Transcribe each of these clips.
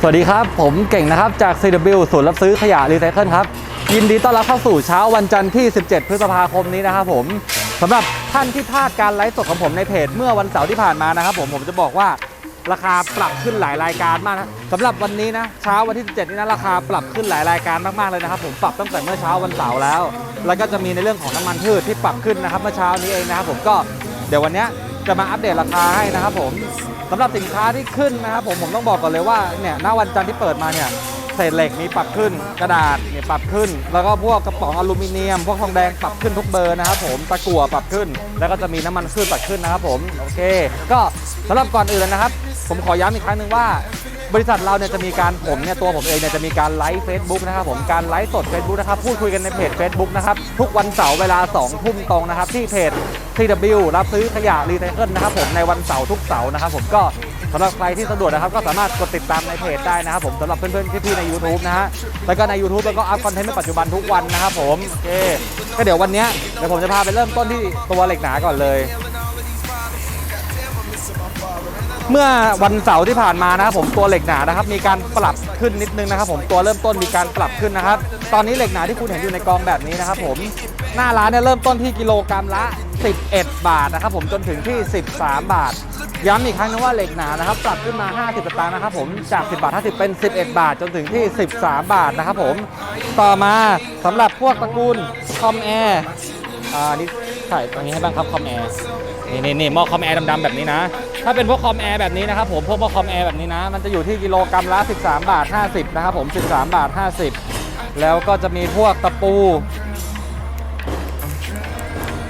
สวัสดีครับ ผมเก่งนะครับ จาก CW ศูนย์รับซื้อขยะรีไซเคิลครับ ยินดีต้อนรับเข้าสู่เช้าวันจันทร์ที่ 17 พฤษภาคมนี้นะครับผมสำหรับท่านที่พลาดการไลฟ์สดของผมในเพจเมื่อวันเสาร์ที่ผ่านมานะครับผมผมจะบอกว่าราคาปรับขึ้นหลายรายการมากนะสำหรับวันนี้นะเช้าวันที่ 17 นี้นะราคาปรับขึ้นหลายรายการมากๆเลยนะครับผมปรับตั้งแต่เมื่อเช้าวันเสาร์แล้ว แล้วก็จะมีในเรื่องของน้ำมันพืชที่ปรับขึ้นนะครับเมื่อเช้านี้เองนะครับผมก็เดี๋ยววันนี้จะมาอัปเดตราคาให้นะครับผม สำหรับสินค้าที่ขึ้นนะครับผมผมต้องบอกก่อนเลยว่าเนี่ยหน้าวันจันทร์ที่เปิดมาเนี่ยเศษเหล็กมีปรับขึ้นกระดาษเนี่ยปรับขึ้น แล้วก็พวกกระป๋องอลูมิเนียม พวกทองแดงปรับขึ้นทุกเบอร์นะครับผมตะกั่วปรับขึ้น แล้วก็จะมีน้ำมันขึ้นปรับขึ้นนะครับผมโอเค ก็สำหรับก่อนอื่นนะครับ ผมขอย้ำอีกครั้งหนึ่งว่า บริษัทเราเนี่ยจะมีการผมเนี่ยตัวผมเองเนี่ยจะมีการไลฟ์ Facebook นะครับผมการไลฟ์สด Facebook นะครับพูดคุยกันในเพจ Facebook นะครับทุกวันเสาร์เวลา2ทุ่มตรงนะครับที่เพจ TW รับซื้อขยะรีไซเคิลนะครับผมในวันเสาร์ทุกเสาร์นะครับผมก็สำหรับใครที่สะดวกนะครับก็สามารถกดติดตามในเพจได้นะครับผมสำหรับเพื่อนๆพี่ๆใน YouTube นะฮะแล้วก็ใน YouTube แล้วก็อัพคอนเทนต์ในปัจจุบันทุกวันนะครับผมโอเคก็เดี๋ยววันนี้เดี๋ยวผมจะพาไปเริ่มต้นที่ตัวเหล็กหนาก่อนเลย เมื่อวันเสาร์ที่ผ่านมานะครับผมตัวเหล็กหนานะครับมีการปรับขึ้นนิดนึงนะครับ ผมตัวเริ่มต้นมีการปรับขึ้นนะครับ ตอนนี้เหล็กหนาที่คุณเห็นอยู่ในกองแบบนี้นะครับ ผมหน้าร้านเนี่ยเริ่มต้นที่กิโลกรัมละ 11 บาทนะครับ ผมจนถึงที่ 13 บาท ย้ำอีกครั้งนึงว่าเหล็กหนานะครับ ปรับขึ้นมา 50สตางค์นะครับ ผมจาก 10 บาท 50 เป็น 11 บาท จนถึงที่ 13 บาทนะครับ ผมต่อมาสำหรับพวกตระกูลคอมแอร์อ่านี่ใส่ตรงนี้ให้บ้างครับคอมแอร์นี่นี่นี่หม้อคอมแอร์ดำๆแบบนี้นะ ถ้าเป็นพวกคอมแอร์แบบนี้นะครับผมพวกหม้อคอมแอร์แบบนี้นะ มันจะอยู่ที่กิโลกรัมละ 13 บาท 50 นะครับผม 13 บาท 50 แล้วก็จะมีพวกตะปู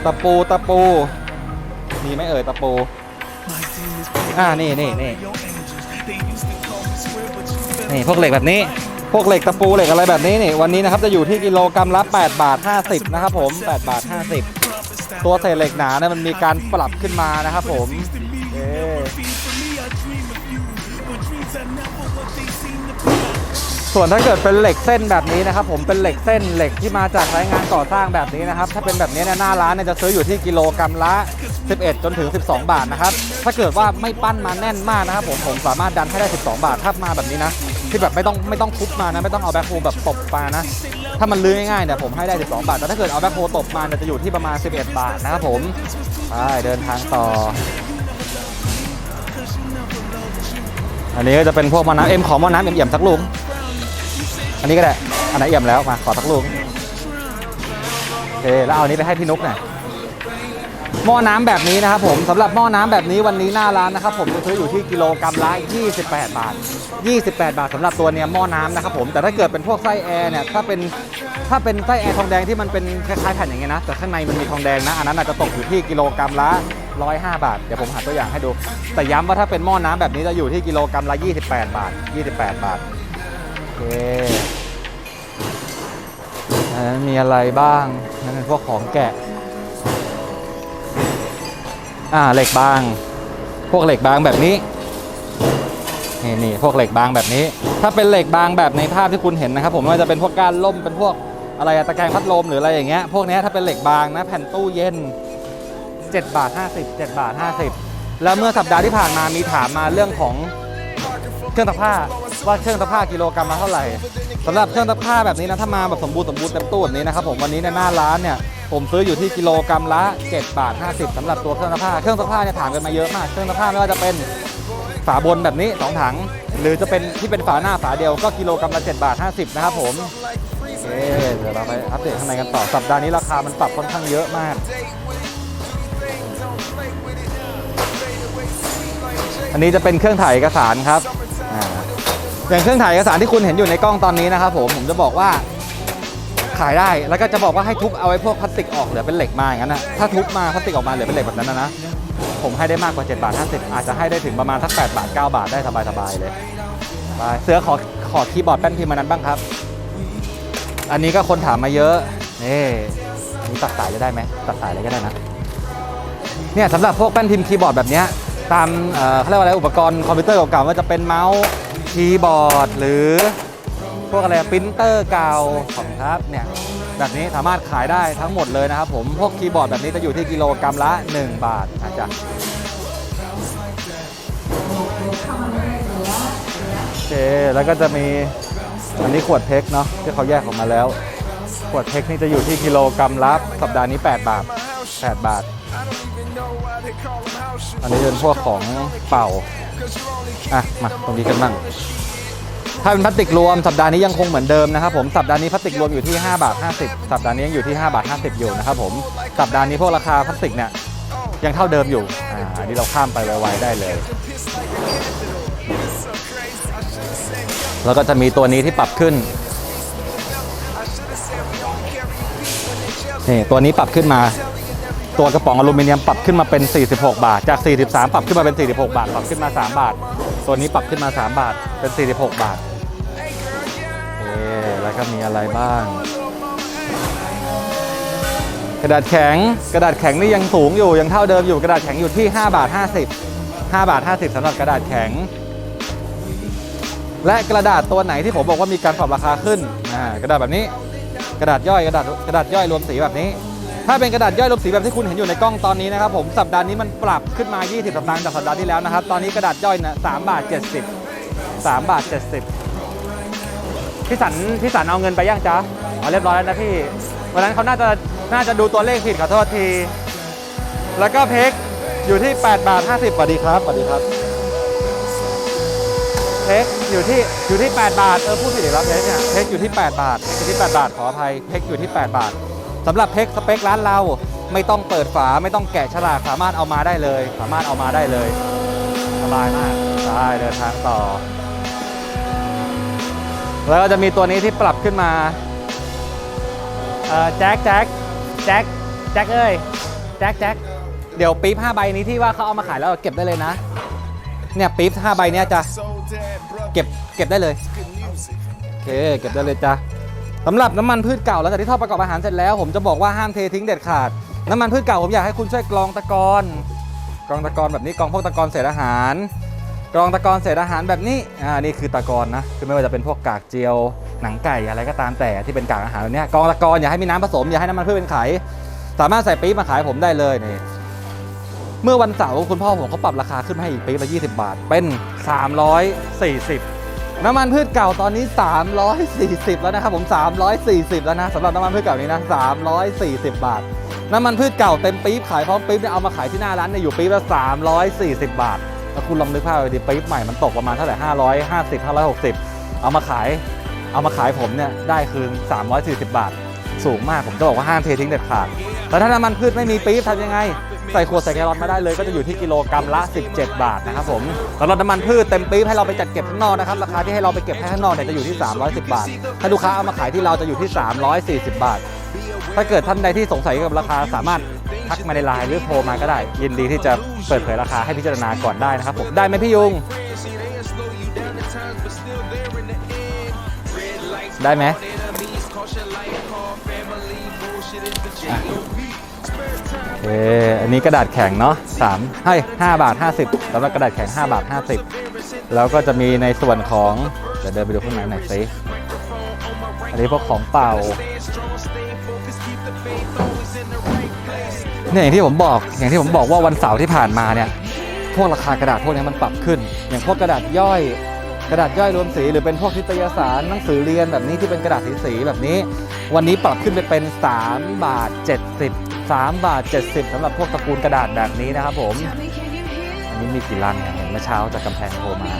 ตะปูตะปู มีไหมเอ่ยตะปู อ่านี่นี่นี่นี่พวกเหล็กแบบนี้พวกเหล็กตะปูเหล็กอะไรแบบนี้นี่วันนี้นะครับจะอยู่ที่กิโลกรัมละ 8 บาท 50 นะครับผม 8 บาท 50 ตัวเศษเหล็กหนาเนี่ยมันมีการปรับขึ้นมานะครับผม ส่วนถ้าเกิดเป็นเหล็กเส้นแบบนี้นะครับผมเป็นเหล็กเส้นเหล็กที่มาจากรายงานก่อสร้างแบบนี้นะครับถ้าเป็นแบบนี้เนี่ยหน้าร้านเนี่ยจะซื้ออยู่ที่กิโลกรัมละ 11 จนถึง 12 บาทนะครับถ้าเกิดว่าไม่ปั้นมาแน่นมากนะครับผมผมสามารถดันให้ได้ 12 บาทถ้ามาแบบนี้นะที่แบบไม่ต้องไม่ต้องทุบมานะไม่ต้องเอาแบ็คโฮแบบตบมานะถ้ามันลื้อง่ายๆเนี่ยผมให้ได้ 12 บาท แต่ถ้าเกิดเอาแบ็คโฮตบมาเนี่ยจะอยู่ที่ประมาณ 11 บาทนะครับผมไปเดินทางต่อ อันนี้ก็จะเป็นพวกมอน้ำเอ็มขอมอน้ำเอ็มเอี่ยมสักลูก อันนี้ก็ได้ อันไหนเอี่ยมแล้วมาขอสักลูกโอเคแล้วเอาอันนี้ไปให้พี่นุกหน่อยหม้อน้ำแบบนี้นะครับผมสำหรับหม้อน้ำแบบนี้วันนี้หน้าร้านนะครับผมจะซื้ออยู่ที่กิโลกรัมละ28 บาท 28 บาทสำหรับตัวเนี้ยหม้อน้ำนะครับผมแต่ถ้าเกิดเป็นพวกไส้แอร์เนี่ยถ้าเป็นถ้าเป็นไส้แอร์ทองแดงที่มันเป็นคล้ายๆแผ่นอย่างเงี้ยนะแต่ข้างในมันมีทองแดงนะอันนั้นอาจจะตกอยู่ที่กิโลกรัมละ 105 บาท เดี๋ยวผมหาตัวอย่างให้ดู แต่ย้ำว่าถ้าเป็นหม้อน้ำแบบนี้จะอยู่ที่กิโลกรัมละ 28 บาท 28 บาท เคอันนั้นมีอะไรบ้างนั่นเป็นพวกของแกะ อ่าเหล็กบาง พวกเหล็กบางแบบนี้ นี่นี่พวกเหล็กบางแบบนี้ ถ้าเป็นเหล็กบางแบบในภาพที่คุณเห็นนะครับ ผมว่าจะเป็นพวกก้านล่มเป็นพวกอะไรตะแกรงพัดลมหรืออะไรอย่างเงี้ย พวกนี้ถ้าเป็นเหล็กบางนะแผ่นตู้เย็น7บาท50 7บาท50 แล้วเมื่อสัปดาห์ที่ผ่านมามีถามมาเรื่องของเครื่องซักผ้า ว่าเครื่องซักผ้ากิโลกรัมละเท่าไหร่สำหรับเครื่องซักผ้าแบบนี้นะถ้ามาแบบสมบูรณ์สมบูรณ์เต็มตู้แบบนี้นะครับผมวันนี้ในหน้าร้านเนี่ยผมซื้ออยู่ที่กิโลกรัมละ7บาท50สำหรับตัวเครื่องซักผ้าเครื่องซักผ้าเนี่ยถามกันมาเยอะมาก เครื่องซักผ้าไม่ว่าจะเป็นฝาบนแบบนี้สองถัง หรือจะเป็นที่เป็นฝาหน้าฝาเดียวก็กิโลกรัมละ7บาท50นะครับผมโอเคเดี๋ยวเราไปอัปเดตข้างในกันต่อสัปดาห์นี้ราคามันปรับค่อนข้างเยอะมาก อันนี้จะเป็นเครื่องถ่ายเอกสารครับ อย่างเครื่องถ่ายเอกสารที่คุณเห็นอยู่ในกล้องตอนนี้นะครับผมผมจะบอกว่าขายได้แล้วก็จะบอกว่าให้ทุบเอาไว้พวกพลาสติกออกเหลือเป็นเหล็กมาอย่างนั้นนะถ้าทุบมาพลาสติกออกมาเหลือเป็นเหล็กแบบนั้นนะนะผมให้ได้มากกว่า7บาท50 อาจจะให้ได้ถึงประมาณสัก8บาท9บาทได้สบายๆเลยไปเสือขอขอคีย์บอร์ดแป้นพิมพ์มานั้นบ้างครับ อันนี้ก็คนถามมาเยอะนี่นี่ตัดสายจะได้ไหมตัดสายเลยก็ได้นะเนี่ยสำหรับพวกแป้นพิมพ์คีย์บอร์ดแบบนี้ตามเอ่อเขาเรียกว่าอะไรอุปกรณ์คอมพิวเตอร์เก่าๆว่าจะเป็นเมาส์ คีย์บอร์ดหรือพวกอะไรปรินเตอร์เก่าของครับเนี่ยแบบนี้สามารถขายได้ทั้งหมดเลยนะครับผมพวกคีย์บอร์ดแบบนี้จะอยู่ที่กิโลกรัมละ 1 บาทนะจ๊ะเคแล้วก็จะมีอันนี้ขวดเพ็กเนาะที่เขาแยกออกมาแล้ว ขวดเพ็กนี่จะอยู่ที่กิโลกรัมละสัปดาห์นี้ 8 บาท 8 บาท อันนี้เป็นพวกของเป่า อะมาตรงนี้กันบ้างถ้าเป็นพลาสติกรวมสัปดาห์นี้ยังคงเหมือนเดิมนะครับผมสัปดาห์นี้พลาสติกรวมอยู่ที่5บาท50 สัปดาห์นี้ยังอยู่ที่5บาท50อยู่นะครับผมสัปดาห์นี้พวกราคาพลาสติกเนี่ยยังเท่าเดิมอยู่อ่าอันนี้เราข้ามไปไวๆได้เลย แล้วก็จะมีตัวนี้ที่ปรับขึ้นนี่ตัวนี้ปรับขึ้นมา ตัวกระป๋องอลูมิเนียมปรับขึ้นมาเป็น 46 บาท จาก 43 ปรับขึ้นมาเป็น 46 บาท ปรับขึ้นมา 3 บาท ตัวนี้ปรับขึ้นมา 3 บาท เป็น 46 บาทเอ๊แล้วก็มีอะไรบ้าง กระดาษแข็ง กระดาษแข็งนี่ยังสูงอยู่ ยังเท่าเดิมอยู่ กระดาษแข็งอยู่ที่ 5 บาท 50 5 บาท 50สำหรับกระดาษแข็ง และกระดาษตัวไหนที่ผมบอกว่ามีการปรับราคาขึ้นอ่ากระดาษแบบนี้ กระดาษย่อย กระดาษกระดาษย่อยรวมสีแบบนี้ ถ้าเป็นกระดาษย่อยรวมสีแบบที่คุณเห็นอยู่ในกล้องตอนนี้นะครับผมสัปดาห์นี้มันปรับขึ้นมา 20 สตางค์จากสัปดาห์ที่แล้วนะครับ ตอนนี้กระดาษย่อยนะ3บาท70 3บาท70พี่สันพี่สันเอาเงินไปย่างจ๊ะเอาเรียบร้อยแล้วนะพี่วันนั้นเขาน่าจะน่าจะดูตัวเลขผิดขอโทษที แล้วก็เพกอยู่ที่ 8 บาท 50สวัสดีครับสวัสดีครับเพกอยู่ที่อยู่ที่ 8 บาทเออพูดผิดอีกแล้วเพกเนี่ยเพกอยู่ที่ 8 บาทอยู่ที่ 8 บาทขออภัยเพกอยู่ที่ 8 บาท สำหรับเพกสเปคร้านเราไม่ต้องเปิดฝาไม่ต้องแกะฉลากสามารถเอามาได้เลย สามารถเอามาได้เลยสบายมากได้เดินทางต่อ แล้วก็จะมีตัวนี้ที่ปรับขึ้นมาเออแจ็คแจ็คแจ็คแจ็คเอ้ยแจ็คแจ็คเดี๋ยวปี๊บ5ใบนี้ที่ว่าเขาเอามาขายแล้วเก็บได้เลยนะเนี่ยปี๊บ5ใบเนี้ยจะเก็บเก็บได้เลยโอเคเก็บได้เลยจ้ะ สำหรับน้ำมันพืชเก่าหลังจากที่ทอดประกอบอาหารเสร็จแล้ว ผมจะบอกว่าห้ามเททิ้งเด็ดขาด น้ำมันพืชเก่าผมอยากให้คุณช่วยกรองตะกอนกรองตะกอนแบบนี้กรองพวกตะกอนเศษอาหาร กรองตะกอนเศษอาหารแบบนี้อ่านี่คือตะกอนนะคือไม่ว่าจะเป็นพวกกากเจียวหนังไก่อะไรก็ตามแต่ที่เป็นกากอาหารแบบนี้กรองตะกอนอย่าให้มีน้ำผสมอย่าให้น้ำมันพืชเป็นไข สามารถใส่ปี๊บมาขายผมได้เลยนี่เมื่อวันเสาร์คุณพ่อผมเขาปรับราคาขึ้นมาให้อีกปี๊บละ20 บาทเป็น 340 น้ำมันพืชเก่าตอนนี้ 340 แล้วนะครับผม 340 แล้วนะสำหรับน้ำมันพืชเก่านี้นะ 340 บาท น้ำมันพืชเก่าเต็มปี๊บขายพร้อมปี๊บเนี่ยเอามาขายที่หน้าร้านเนี่ยอยู่ปี๊บละ 340 บาทแล้วคุณลองนึกภาพดูดิปี๊บใหม่มันตกประมาณเท่าไหร่ 550 560 เอามาขาย เอามาขายผมเนี่ยได้คืน 340 บาท สูงมากผมจะบอกว่าห้ามเททิ้งเด็ดขาดแล้วถ้าน้ำมันพืชไม่มีปี๊บทำยังไง ใส่ขวดใส่แกลลอนมาได้เลยก็จะอยู่ที่กิโลกรัมละ 17 บาทนะครับผมสำหรับน้ำมันพืชเต็มปี๊บให้เราไปจัดเก็บข้างนอกนะครับราคาที่ให้เราไปเก็บให้ข้างนอกเนี่ยจะอยู่ที่ 310 บาท ถ้าลูกค้าเอามาขายที่เราจะอยู่ที่ 340 บาท ถ้าเกิดท่านใดที่สงสัยเกี่ยวกับราคาสามารถทักมาในไลน์หรือโทรมาก็ได้ ยินดีที่จะเปิดเผยราคาให้พิจารณาก่อนได้นะครับผมได้ไหมพี่ยุง ได้ไหม อะโอเคอันนี้กระดาษแข็งเนาะสามให้ห้าบาท50สำหรับกระดาษแข็ง5บาท50แล้วก็จะมีในส่วนของเดี๋ยวเดินไปดูข้างในหน่อยสิอันนี้พวกของเป่าเนี่ยอย่างที่ผมบอกอย่างที่ผมบอกว่าวันเสาร์ที่ผ่านมาเนี่ยพวกราคากระดาษพวกนี้มันปรับขึ้น อย่างพวกกระดาษย่อย กระดาษย่อยรวมสีหรือเป็นพวกนิตยสารหนังสือเรียนแบบนี้ที่เป็นกระดาษสีๆแบบนี้ วันนี้ปรับขึ้นไปเป็น 3 บาท 70 3 บาท 70สำหรับพวกตระกูลกระดาษแบบนี้นะครับผม อันนี้มีกี่ลังเนี่ยเห็นเมื่อเช้าจากกำแพงโทรมา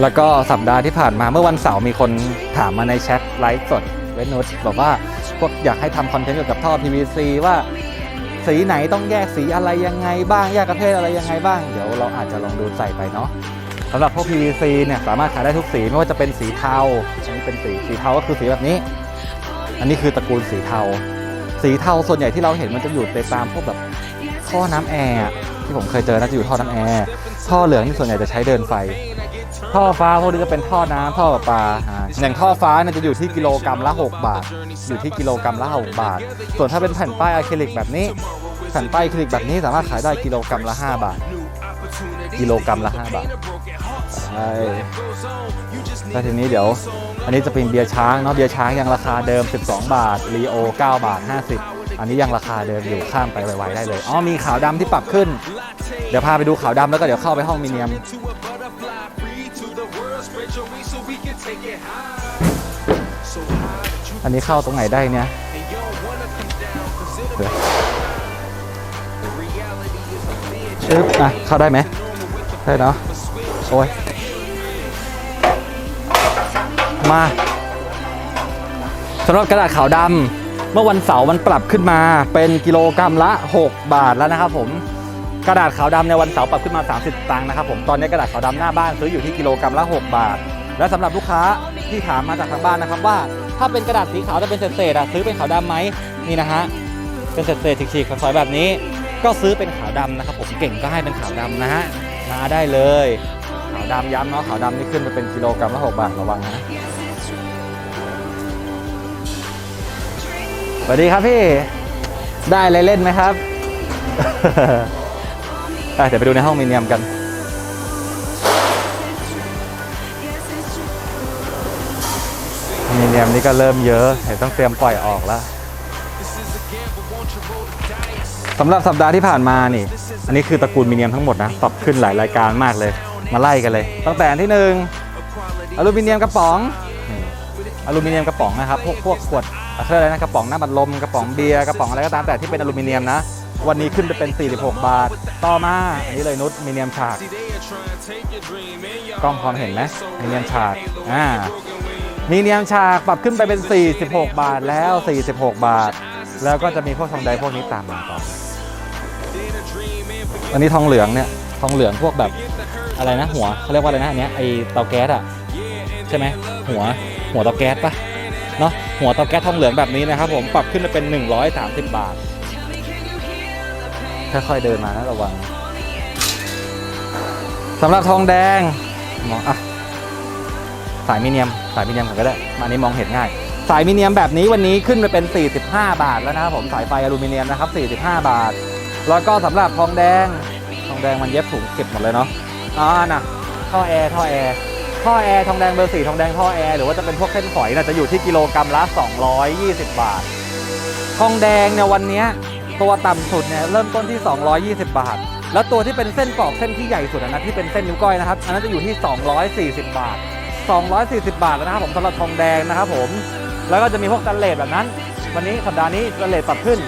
แล้วก็สัปดาห์ที่ผ่านมาเมื่อวันเสาร์มีคนถามมาในแชทไลฟ์สดเวนนุชบอกว่าพวกอยากให้ทำคอนเทนต์เกี่ยวกับท่อ PVC ว่าสีไหนต้องแยกสีอะไรยังไงบ้างแยกประเภทอะไรยังไงบ้าง เดี๋ยวเราอาจจะลองดูใส่ไปเนาะสำหรับพวก PVC เนี่ยสามารถขายได้ทุกสีไม่ว่าจะเป็นสีเทาอันนี้เป็นสีสีเทาก็คือสีแบบนี้ อันนี้คือตระกูลสีเทา สีเทาส่วนใหญ่ที่เราเห็นมันจะอยู่ในตามพวกแบบท่อน้ำแอร์ที่ผมเคยเจอน่าจะอยู่ท่อน้ำแอร์ท่อเหลืองที่ส่วนใหญ่จะใช้เดินไฟ ท่อฟ้าพวกนี้จะเป็นท่อน้ำท่อประปาอ่าอย่างท่อฟ้าเนี่ยจะอยู่ที่กิโลกรัมละ 6 บาท อยู่ที่กิโลกรัมละ 6 บาท ส่วนถ้าเป็นแผ่นป้ายอะคริลิกแบบนี้แผ่นป้ายอะคริลิกแบบนี้สามารถขายได้กิโลกรัมละ 5 บาท กิโลกรัมละ 5 บาท ใช่แล้วทีนี้เดี๋ยว อันนี้จะเป็นเบียร์ช้างเนาะเบียร์ช้างยังราคาเดิม 12 บาทรีโอ9บาท 50 อันนี้ยังราคาเดิมอยู่ข้ามไปไวๆได้เลยอ๋อมีขาวดำที่ปรับขึ้น เดี๋ยวพาไปดูขาวดำแล้วก็เดี๋ยวเข้าไปห้องมิเนียมอันนี้เข้าตรงไหนได้เนี่ยเดี๋ยวอึ๊บอะเข้าได้ไหมได้เนาะโอ้ย มาสำหรับกระดาษขาวดำเมื่อวันเสาร์มันปรับขึ้นมาเป็นกิโลกรัมละ 6 บาทแล้วนะครับผมกระดาษขาวดำในวันเสาร์ปรับขึ้นมา 30 ตังค์นะครับผมตอนนี้กระดาษขาวดำหน้าบ้านซื้ออยู่ที่กิโลกรัมละ 6 บาท และสำหรับลูกค้าที่ถามมาจากทางบ้านนะครับว่า ถ้าเป็นกระดาษสีขาวจะเป็นเศษๆอะซื้อเป็นขาวดำไหมนี่นะฮะเป็นเศษๆฉีกๆฝอยๆแบบนี้ ก็ซื้อเป็นขาวดำนะครับผมเก่งก็ให้เป็นขาวดำนะฮะมาได้เลย ขาวดำย้ำเนาะขาวดำนี่ขึ้นไปเป็นกิโลกรัมละ 6 บาทระวังนะ สวัสดีครับพี่ ได้อะไรเล่นไหมครับเดี๋ยวไปดูในห้องมิเนียมกัน มิเนียมนี่ก็เริ่มเยอะเห็นต้องเตรียมปล่อยออกแล้วสำหรับสัปดาห์ที่ผ่านมานี่ อันนี้คือตระกูลมิเนียมทั้งหมดนะปรับขึ้นหลายรายการมากเลย มาไล่กันเลย ตั้งแต่อันที่หนึ่งอลูมิเนียมกระป๋อง อลูมิเนียมกระป๋องนะครับ พวกพวกขวด เขาเรียกอะไรนะกระป๋องน้ำบัดลมกระป๋องเบียร์กระป๋องอะไรก็ตามแต่ที่เป็นอลูมิเนียมนะ วันนี้ขึ้นไปเป็น 46 บาท ต่อมาอันนี้เลยนุชมิเนียมฉากกล้องพร้อมเห็นไหมมิเนียมฉากอ่ามีเนียมฉากปรับขึ้นไปเป็น 46 บาทแล้ว 46 บาท แล้วก็จะมีพวกทองใดพวกนี้ตามมาต่ออันนี้ทองเหลืองเนี่ยทองเหลืองพวกแบบอะไรนะหัวเขาเรียกว่าอะไรนะอันเนี้ยไอเตาแก๊สอะใช่ไหมหัวหัวเตาแก๊สปะ เนาะหัวเตาแก๊สทองเหลืองแบบนี้นะครับผมปรับขึ้นมาเป็น 130 บาท ค่อยๆเดินมานะระวังสำหรับทองแดงมองอะสายมิเนียมสายมิเนียมก็ได้มาอันนี้มองเห็นง่าย สายมิเนียมแบบนี้วันนี้ขึ้นไปเป็น 45 บาทแล้วนะครับผมสายไฟอลูมิเนียมนะครับ 45 บาท แล้วก็สำหรับทองแดงทองแดงมันเย็บถุงเก็บหมดเลยเนาะอ่านะท่อแอร์ท่อแอร์ ท่อแอร์ทองแดงเบอร์สี่ทองแดงท่อแอร์หรือว่าจะเป็นพวกเส้นฝอยน่ะจะอยู่ที่กิโลกรัมละ 220 บาท ทองแดงเนี่ยวันนี้ตัวต่ำสุดเนี่ยเริ่มต้นที่ 220 บาท แล้วตัวที่เป็นเส้นปอกเส้นที่ใหญ่สุดอะนะที่เป็นเส้นนิ้วก้อยนะครับ อันนั้นจะอยู่ที่ 240 บาท 240 บาทแล้วนะครับผมสำหรับทองแดงนะครับผมแล้วก็จะมีพวกสแตนเลสแบบนั้น วันนี้สัปดาห์นี้สแตนเลสปรับขึ้น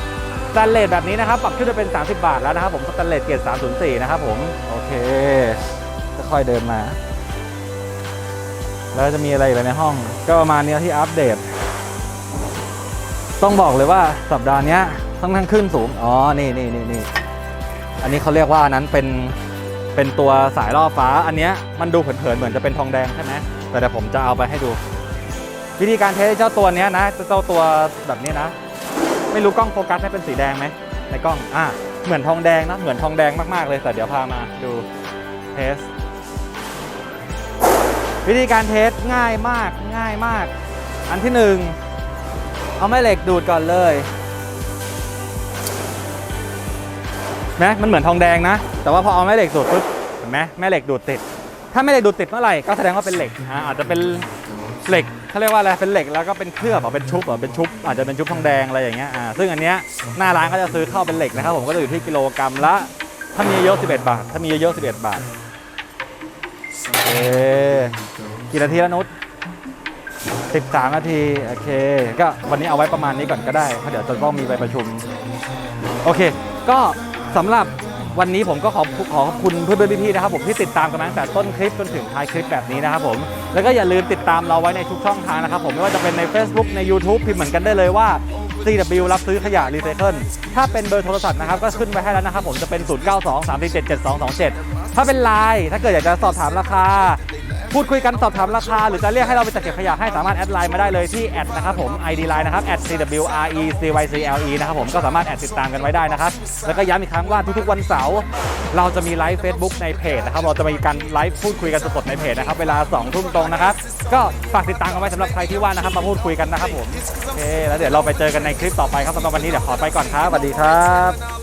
สแตนเลสแบบนี้นะครับปรับขึ้นไปเป็น 30 บาทแล้วนะครับผมสแตนเลสเกรด304 นะครับผมโอเคค่อยเดินมา แล้วจะมีอะไรอีกในห้อง ก็ประมาณเนี้ยที่อัปเดต ต้องบอกเลยว่าสัปดาห์นี้ยค่อนข้งขึ้นสูง อ๋อ นี่นี่นี่นี่อันนี้เขาเรียกว่านั้นเป็นเป็นตัวสายล่อฟ้า อันนี้มันดูเผินๆเหมือนจะเป็นทองแดงใช่ไหมแต่เดี๋ยวผมจะเอาไปให้ดู วิธีการเทสเจ้าตัวนี้นะเจ้าตัวแบบนี้นะ ไม่รู้กล้องโฟกัสให้เป็นสีแดงไหมในกล้องอะเหมือนทองแดงนะเหมือนทองแดงมากๆเลยแต่เดี๋ยวพามาดูเทส วิธีการเทสง่ายมากง่ายมาก อันที่หนึ่งเอาแม่เหล็กดูดก่อนเลยนะมันเหมือนทองแดงนะ แต่ว่าพอเอาแม่เหล็กดูดปุ๊บเห็นไหมแม่เหล็กดูดติด ถ้าแม่เหล็กดูดติดเมื่อไหร่ก็แสดงว่าเป็นเหล็กนะอาจจะเป็นเหล็กเขาเรียกว่าอะไรเป็นเหล็กแล้วก็เป็นเคลือบหรอเป็นชุบหรอเป็นชุบอาจจะเป็นชุบทองแดงอะไรอย่างเงี้ยอ่าซึ่งอันเนี้ยหน้าร้านก็จะซื้อเข้าเป็นเหล็กนะครับผมก็จะอยู่ที่กิโลกรัมละถ้ามีเยอะ11 บาท ถ้ามีเยอะ11 บาทโอเค กี่นาทีแล้วนุช13 นาที โอเค ก็วันนี้เอาไว้ประมาณนี้ก่อนก็ได้เพราะเดี๋ยวจะต้องมีไปประชุม โอเค ก็สำหรับวันนี้ผมก็ขอขอขอบคุณเพื่อนๆพี่ๆนะครับผมที่ติดตามกันตั้งแต่ต้นคลิปจนถึงท้ายคลิปแบบนี้นะครับผมแล้วก็อย่าลืมติดตามเราไว้ในทุกช่องทางนะครับผมไม่ว่าจะเป็นใน Facebook ใน YouTube พิมพ์เหมือนกันได้เลยว่า CW รับซื้อขยะรีไซเคิลถ้าเป็นเบอร์โทรศัพท์นะครับก็ขึ้นไว้ให้แล้วนะครับผมจะเป็น 092 347 7227 ถ้าเป็นไลน์ถ้าเกิดอยากจะสอบถามราคา พูดคุยกันสอบถามราคา หรือจะเรียกให้เราไปจัดเก็บขยะให้สามารถแอดไลน์มาได้เลยที่แอดนะครับผม ID ไลน์นะครับ @CWRECYCLE นะครับผมก็สามารถแอดติดตามกันไว้ได้นะครับ แล้วก็ย้ำอีกครั้งว่าทุกๆวันเสาร์เราจะมีไลฟ์ Facebook ในเพจนะครับเราจะมีการไลฟ์พูดคุยกันสดๆในเพจนะครับเวลา2ทุ่มตรงนะครับก็ฝากติดตามกันไว้สำหรับใครที่ว่านะครับมาพูดคุยกันนะครับผมโอเคแล้วเดี๋ยวเราไปเจอกันในคลิปต่อไปครับสำหรับวันนี้เดี๋ยวขอไปก่อนครับสวัสดีครับ